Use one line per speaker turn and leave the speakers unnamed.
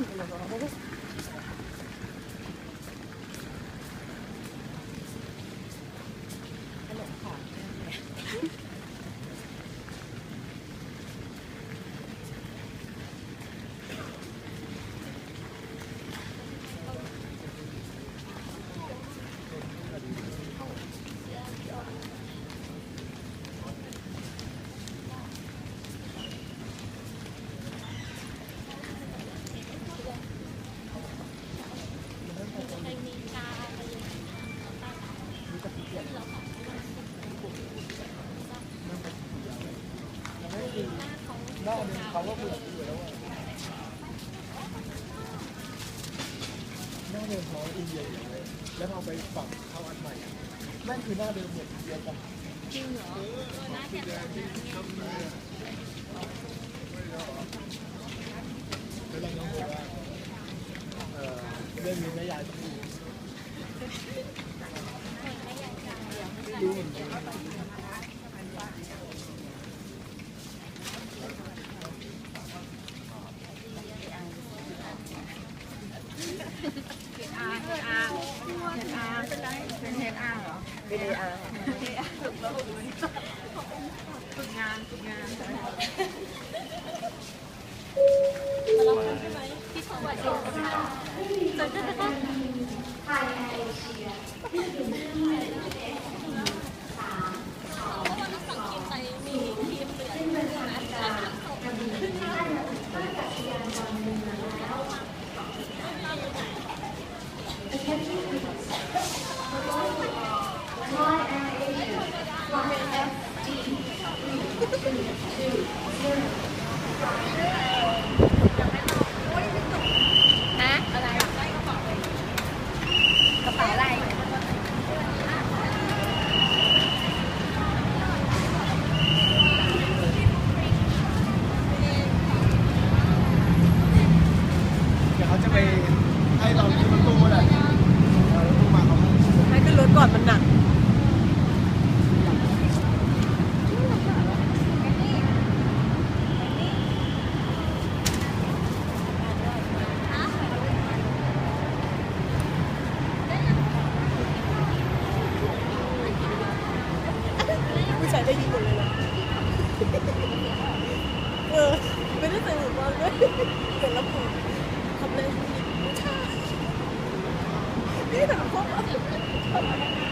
los เขาก็เบื่ออยู่แล้วหน้าเดิมของอินเดียอยู่เลยแล้วพอไปปรับเข้าอันใหม่นั่นคือหน้าเดิมเหมือนอินเดียกัน
จริงเหรอหน้าเทียบกันเนี่ย
แล้วเราน้องบอกว่าเรื่องนี้แม่ยายต้องรู้ไม่รู้เหมือนกัน
อาร์อาร์อาร์เป็นไร เป็นเฮดอาร์เหรอเป็นเฮดอาร์ฝึกงานฝึกงานมาลองกันใช่ไหมพี่สวัสดีค่ะเจอกันนะคะฮะอะไรกระเป๋าอะไร
เดี๋ยว เขาจะไป
ちょっと待って。